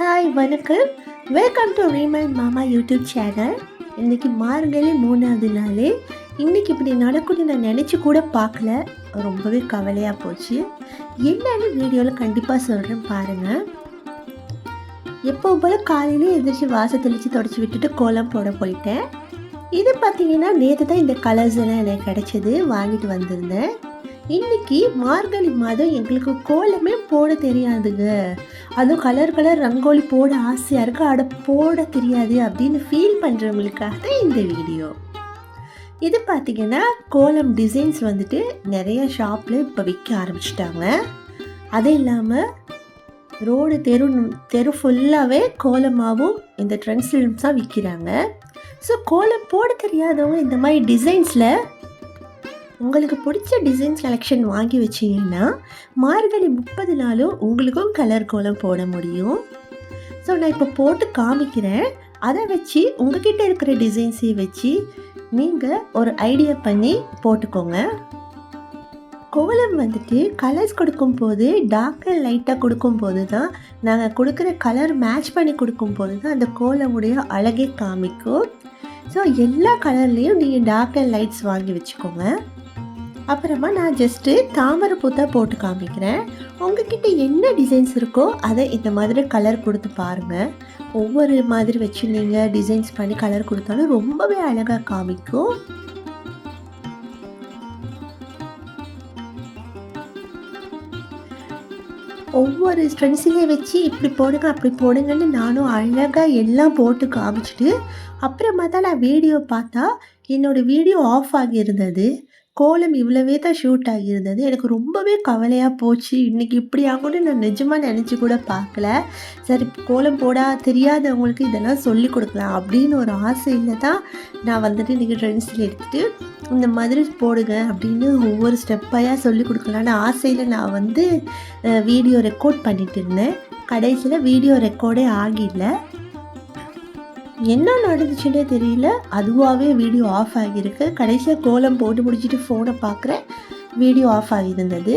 Hi வணக்கம். Welcome to remind மாமா YouTube channel இன்றைக்கி மார்கழி மூணாவது நாள். இன்றைக்கி இப்படி நடக்கும்னு நான் நினச்சி கூட பார்க்கல. ரொம்பவே கவலையாக போச்சு. என்னன்னு வீடியோவில் கண்டிப்பாக சொல்கிறேன் பாருங்கள் எப்போ போல் காலையிலே எந்திரிச்சு வாசல் தெளித்து தொடச்சி விட்டுட்டு கோலம் போட போயிட்டேன். இது பார்த்திங்கன்னா நேற்று தான் இந்த கலர்ஸ் எல்லாம் எனக்கு கிடச்சிது. வாங்கிட்டு வந்திருந்தேன். இன்னைக்கு மார்கழி மாதம் எங்களுக்கு கோலமே போட தெரியாதுங்க. அதுவும் கலர் கலர் ரங்கோலி போட ஆசையாக இருக்கு. அட போட தெரியாது அப்படின்னு ஃபீல் பண்ணுறவங்களுக்காக தான் இந்த வீடியோ இது பார்த்தீங்கன்னா கோலம் டிசைன்ஸ் வந்துட்டு நிறைய ஷாப்பில் இப்போ விற்க ஆரம்பிச்சிட்டாங்க. அது இல்லாமல் ரோடு தெரு தெரு ஃபுல்லாகவே கோலமாகவும் இந்த ட்ரெண்ட்ஸ் விற்கிறாங்க ஸோ கோலம் போட தெரியாதவங்க இந்த மாதிரி டிசைன்ஸில் உங்களுக்கு பிடிச்ச டிசைன்ஸ் செலெக்ஷன் வாங்கி வச்சிங்கன்னா மார்கழி முப்பது நாளும் உங்களுக்கும் கலர் கோலம் போட முடியும். ஸோ நான் இப்போ போட்டு காமிக்கிறேன். அதை வச்சு உங்ககிட்ட இருக்கிற டிசைன்ஸை வச்சு நீங்கள் ஒரு ஐடியா பண்ணி போட்டுக்கோங்க. கோலம் வந்துட்டு கலர்ஸ் கொடுக்கும்போது டார்க்கர் லைட்டாக கொடுக்கும்போது தான் நாங்கள் கொடுக்குற கலர் மேட்ச் பண்ணி கொடுக்கும்போது தான் அந்த கோலமுடைய அழகே காமிக்கும். ஸோ எல்லா கலர்லேயும் நீங்கள் டார்க்கர் லைட்ஸ் வாங்கி வச்சுக்கோங்க. அப்புறமா நான் ஜஸ்ட்டு தாமரை பூத்தா போட்டு காமிக்கிறேன். உங்ககிட்ட என்ன டிசைன்ஸ் இருக்கோ அதை இந்த மாதிரி கலர் கொடுத்து பாருங்கள் ஒவ்வொரு மாதிரி வச்சு நீங்கள் டிசைன்ஸ் பண்ணி கலர் கொடுத்தாலும் ரொம்பவே அழகாக காமிக்கும். ஒவ்வொரு ஸ்ட்ரென்ஸிலே வச்சு இப்படி போடுங்க அப்படி போடுங்கன்னு நானும் அழகாக எல்லாம் போட்டு காமிச்சிட்டு அப்புறமா தான் நான் வீடியோ பார்த்தா என்னோடய வீடியோ ஆஃப் ஆகியிருந்தது கோலம் இவ்வளவே தான் ஷூட் ஆகியிருந்தது. எனக்கு ரொம்பவே கவலையாக போச்சு. இன்றைக்கி இப்படி ஆகும்னு நான் நிஜமாக நினச்சி கூட பார்க்கல. சரி கோலம் போடா தெரியாதவங்களுக்கு இதெல்லாம் சொல்லி கொடுக்கலாம் அப்படின்னு ஒரு ஆசையில் தான் நான் வந்துட்டு இன்றைக்கி ட்ரெண்ட்ஸில் எடுத்துகிட்டு இந்த மாதிரி போடுங்க அப்படின்னு ஒவ்வொரு ஸ்டெப்பாயாக சொல்லி கொடுக்கலான்னு ஆசையில் நான் வந்து வீடியோ ரெக்கார்ட் பண்ணிட்டு இருந்தேன். கடைசியில் வீடியோ ரெக்கார்டே ஆகிடல என்ன நடந்துச்சுன்னே தெரியல. அதுவாகவே வீடியோ ஆஃப் ஆகியிருக்கு. கடைசியாக கோலம் போட்டு முடிச்சுட்டு ஃபோனை பார்க்குறேன் வீடியோ ஆஃப் ஆகியிருந்தது.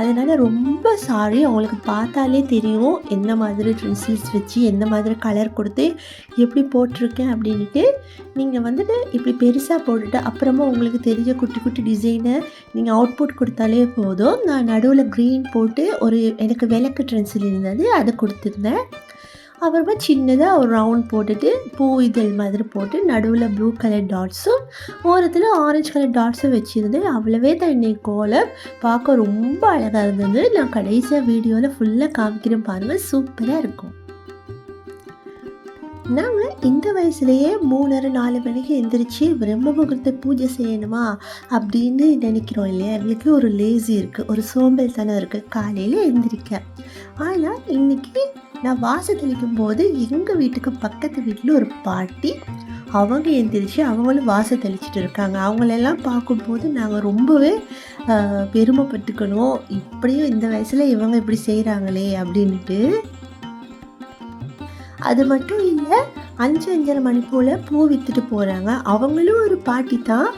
அதனால் ரொம்ப சாரி அவங்களுக்கு பார்த்தாலே தெரியும். எந்த மாதிரி ட்ரென்சில்ஸ் வச்சு எந்த மாதிரி கலர் கொடுத்து எப்படி போட்டிருக்கேன் அப்படின்ட்டு நீங்கள் வந்துட்டு இப்படி பெருசாக போட்டுட்டு அப்புறமா உங்களுக்கு தெரிஞ்ச குட்டி குட்டி டிசைனை நீங்கள் அவுட்புட் கொடுத்தாலே போதும். நான் நடுவில் க்ரீன் போட்டு ஒரு எனக்கு விளக்கு ட்ரென்சில் இருந்தது அதை கொடுத்துருந்தேன். அப்புறமா சின்னதாக ஒரு ரவுண்ட் போட்டுட்டு பூ இதழ் மாதிரி போட்டு நடுவில் ப்ளூ கலர் டாட்ஸும் ஓரத்தில் ஆரஞ்சு கலர் டாட்ஸும் வச்சுருந்து அவ்வளவே தான் இன்னைக்கு கோலம் பார்க்க ரொம்ப அழகாக இருந்தது. நான் கடைசியாக வீடியோவில் ஃபுல்லாக காமிக்கிறேன் பாருங்கள் சூப்பராக இருக்கும். நாங்கள் இந்த வயசுலேயே மூணரை நாலு மணிக்கு எந்திரிச்சு பிரம்ம முகூர்த்த பூஜை செய்யணுமா அப்படின்னு நினைக்கிறோம் இல்லையா? எங்களுக்கு ஒரு லேசி இருக்குது ஒரு சோம்பேறித்தனம் இருக்குது காலையில் எந்திரிக்க. ஆனால் இன்றைக்கி நான் வாசல் தெளிக்கும் போது எங்கள் வீட்டுக்கு பக்கத்து வீட்டில் ஒரு பாட்டி அவங்க எந்திரிச்சு அவங்களும் வாச தெளிச்சிட்டு இருக்காங்க. அவங்களெல்லாம் பார்க்கும்போது நாங்கள் ரொம்பவே பெருமைப்பட்டுக்கணும். இப்படியும் இந்த வயசில் இவங்க இப்படி செய்கிறாங்களே அப்படின்ட்டு அது மட்டும் அஞ்சு அஞ்சரை மணி போல் பூ விற்றுட்டு போகிறாங்க அவங்களும் ஒரு பாட்டி தான்.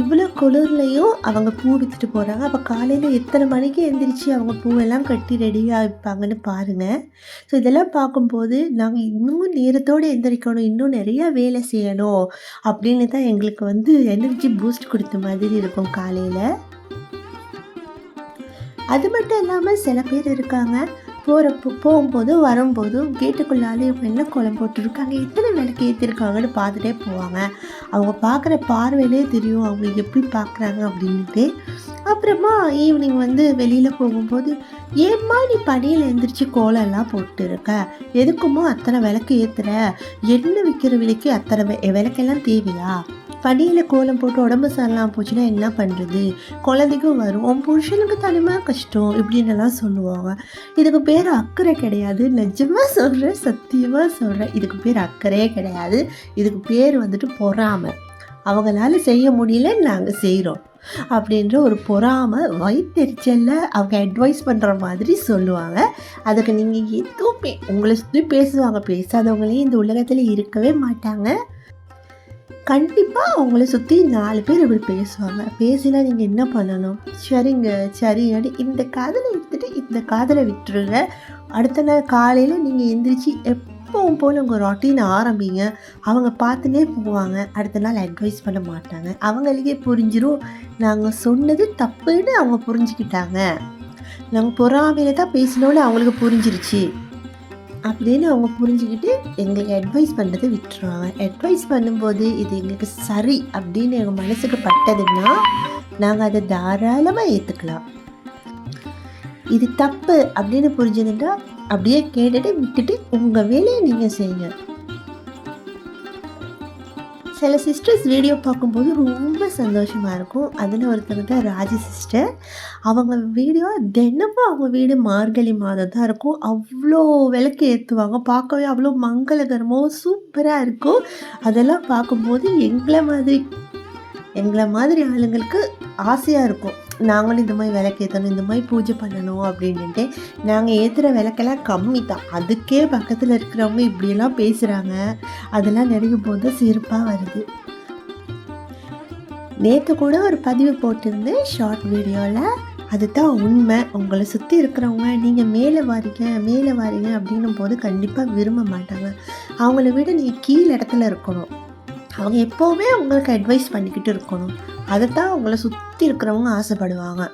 இவ்வளோ குளிர்லையும் அவங்க பூ விற்றுட்டு போகிறாங்க அப்போ காலையில் எத்தனை மணிக்கு எந்திரிச்சு அவங்க பூவெல்லாம் கட்டி ரெடியாக வைப்பாங்கன்னு பாருங்கள் ஸோ இதெல்லாம் பார்க்கும்போது நாங்கள் இன்னும் நேரத்தோடு எந்திரிக்கணும். இன்னும் நிறையா வேலை செய்யணும் அப்படின்னு தான் எங்களுக்கு வந்து எனர்ஜி பூஸ்ட் கொடுத்த மாதிரி இருக்கும் காலையில். அது மட்டும் இல்லாமல் சில பேர் இருக்காங்க. போகிறப்போ போகும்போதும் வரும்போதும் கேட்டுக்குள்ளாலே இவங்க என்ன குழம்பு போட்டுருக்காங்க எத்தனை விளக்கு ஏற்றிருக்காங்கன்னு பார்த்துட்டே போவாங்க. அவங்க பார்க்குற பார்வையிலே தெரியும் அவங்க எப்படி பார்க்குறாங்க அப்படின்ட்டு. அப்புறமா ஈவினிங் வந்து வெளியில் போகும்போது ஏம்மா நீ பனியில் எழுந்திரிச்சு கோலம்லாம் போட்டு இருக்க எதுக்குமோ அத்தனை விளக்கு ஏற்றுற எண்ணெய் விற்கிற விலைக்கு அத்தனை விளக்கெல்லாம் தேவையா? படியில் கோலம் போட்டு உடம்பு சரலாம் போச்சுன்னா என்ன பண்ணுறது குழந்தைக்கும் வரும். உன் புருஷனுக்கு தனிமா கஷ்டம் இப்படின்னுலாம் சொல்லுவாங்க. இதுக்கு பேர் அக்கறை கிடையாது. நிஜமாக சொல்கிறேன் சத்தியமாக சொல்கிறேன் இதுக்கு பேர் அக்கறையே கிடையாது. இதுக்கு பேர் வந்துட்டு பொறாமை. அவங்களால செய்ய முடியல நாங்கள் செய்கிறோம் அப்படின்ற ஒரு பொறாமை வயிற்றுச்சலில் அவங்க அட்வைஸ் பண்ணுற மாதிரி சொல்லுவாங்க. அதுக்கு நீங்கள் எதுவும் உங்களை சுற்றி பேசுவாங்க. பேசாதவங்களே இந்த உலகத்தில் இருக்கவே மாட்டாங்க. கண்டிப்பாக அவங்கள சுற்றி நாலு பேர் இப்படி பேசுவாங்க. பேசினா நீங்கள் என்ன பண்ணணும்? சரிங்க சரிங்க இந்த காதலை எடுத்துகிட்டு இந்த காதலை விட்டுருங்க. அடுத்த நாள் காலையில் நீங்கள் எந்திரிச்சு எப்பவும் போல் உங்கள் ரொட்டீனை ஆரம்பிங்க. அவங்க பார்த்துனே போவாங்க. அடுத்த நாள் அட்வைஸ் பண்ண மாட்டாங்க. அவங்களுக்கே புரிஞ்சிடும் நாங்கள் சொன்னது தப்புன்னு அவங்க புரிஞ்சுக்கிட்டாங்க. நாங்கள் பொறாமையில தான் பேசினோன்னு அவங்களுக்கு புரிஞ்சிருச்சு. அப்படின்னு அவங்க புரிஞ்சுக்கிட்டு எங்களுக்கு அட்வைஸ் பண்ணுறதை விட்டுருவாங்க. அட்வைஸ் பண்ணும்போது இது எங்களுக்கு சரி அப்படின்னு எங்கள் மனசுக்கு பட்டதுன்னா நாங்கள் அதை தாராளமாக ஏற்றுக்கலாம் இது தப்பு அப்படின்னு புரிஞ்சதுன்னா அப்படியே கேட்டுட்டு விட்டுட்டு உங்கள் வேலையை நீங்கள் செய்யுங்க. சில சிஸ்டர்ஸ் வீடியோ பார்க்கும்போது ரொம்ப சந்தோஷமாக இருக்கும். அதில் ஒருத்தர் தான் ராஜி சிஸ்டர் அவங்க வீடியோ தினமும் அவங்க வீடு மார்கழி மாதம் தான் இருக்கும். அவ்வளோ விளக்கு ஏற்றுவாங்க பார்க்கவே அவ்வளோ மங்களகரமாக சூப்பராக இருக்கும். அதெல்லாம் பார்க்கும்போது எங்களை மாதிரி எங்களை மாதிரி ஆளுங்களுக்கு ஆசையாக இருக்கும். நாங்களும் இந்த மாதிரி விளக்கு ஏற்றணும் இந்த மாதிரி பூஜை பண்ணணும் அப்படின்ட்டு நாங்கள் ஏற்றுற விளக்கெல்லாம் கம்மி தான் அதுக்கே பக்கத்தில் இருக்கிறவங்க இப்படியெல்லாம் பேசுகிறாங்க அதெல்லாம் நினைக்கும் போது சிறப்பாக வருது. நேற்று கூட ஒரு பதிவு போட்டிருந்தேன் ஷார்ட் வீடியோவில் அதுதான் உண்மை. உங்களை சுற்றி இருக்கிறவங்க நீங்கள் மேலே வாரீங்க மேலே வாரீங்க அப்படின்னும் போது கண்டிப்பாக விரும்ப மாட்டாங்க. அவங்கள விட நீங்கள் கீழ் இடத்துல இருக்கணும். அவங்க எப்போவுமே உங்களுக்கு அட்வைஸ் பண்ணிக்கிட்டு இருக்கணும். அதை தான் அவங்கள சுற்றி இருக்கிறவங்க ஆசைப்படுவாங்க.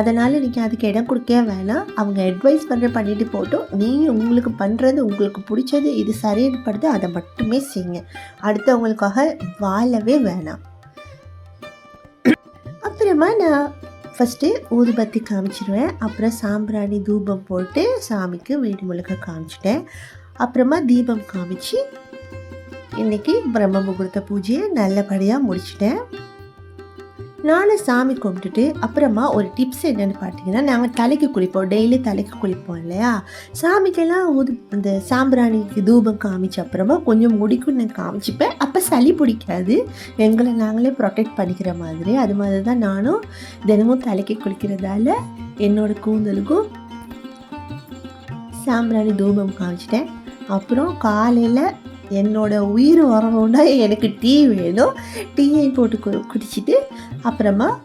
அதனால் நீங்கள் அதுக்கு இடம் கொடுக்கவே வேணாம். அவங்க அட்வைஸ் பண்ணுற பண்ணிட்டு போட்டோம். நீங்கள் உங்களுக்கு பண்ணுறது உங்களுக்கு பிடிச்சது இது சரிப்படுது அதை மட்டுமே செய்யுங்க. அடுத்தவங்களுக்காக வாழவே வேணாம். அப்புறமா நான் ஃபஸ்ட்டு ஊதுபத்தி காமிச்சிருவேன். அப்புறம் சாம்பிராணி தூபம் போட்டு சாமிக்கு வீடு முழுக்க காமிச்சிட்டேன். அப்புறமா தீபம் காமிச்சு இன்றைக்கி பிரம்ம முகூர்த்த பூஜையை நல்லபடியாக முடிச்சிட்டேன். நானும் சாமி கும்பிட்டுட்டு அப்புறமா ஒரு டிப்ஸ் என்னென்னு பார்த்தீங்கன்னா நாங்கள் தலைக்கு குளிப்போம். டெய்லி தலைக்கு குளிப்போம் இல்லையா? சாமிக்கெல்லாம் ஊது இந்த சாம்பிராணிக்கு தூபம் காமிச்ச அப்புறமா கொஞ்சம் முடிக்கும் நான் காமிச்சிப்பேன். அப்போ சளி பிடிக்காது. எங்களை நாங்களே ப்ரொடெக்ட் பண்ணிக்கிற மாதிரி. அது மாதிரி தான் நானும் தினமும் தலைக்கு குளிக்கிறதால என்னோடய கூந்தலுக்கும் சாம்பிராணி தூபம் காமிச்சிட்டேன். அப்புறம் காலையில் என்னோட உயிர் வரணும்னா எனக்கு டீ வேணும். டீயை போட்டு கு குடிச்சிட்டு அப்புறமா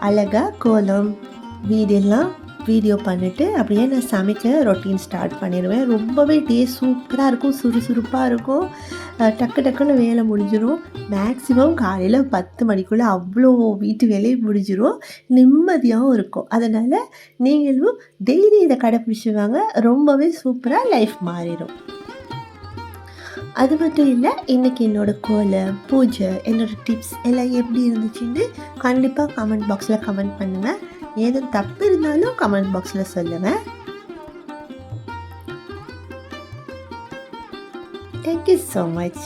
அழகாக கோலம் வீடெல்லாம் வீடியோ பண்ணிவிட்டு அப்படியே நான் சமைக்க ரொட்டீன் ஸ்டார்ட் பண்ணிடுவேன். ரொம்பவே டே சூப்பராக இருக்கும் சுறுசுறுப்பாக இருக்கும். டக்கு டக்குன்னு வேலை முடிஞ்சிடும் மேக்ஸிமம் காலையில் பத்து மணிக்குள்ளே அவ்வளோ வீட்டு வேலையும் முடிஞ்சிடும் நிம்மதியாகவும் இருக்கும். அதனால் நீங்களும் டெய்லி இதை கடைப்பிடிச்சுவாங்க ரொம்பவே சூப்பராக லைஃப் மாறிடும். அது மட்டும் இல்லை இன்றைக்கி என்னோடய கோலை பூஜை என்னோடய டிப்ஸ் எல்லாம் எப்படி இருந்துச்சுன்னு கண்டிப்பாக கமெண்ட் பாக்ஸில் கமெண்ட் பண்ணுங்கள் ஏதும் தப்பு இருந்தாலும் கமெண்ட் பாக்ஸில் சொல்லுங்கள் தேங்க்யூ ஸோ மச்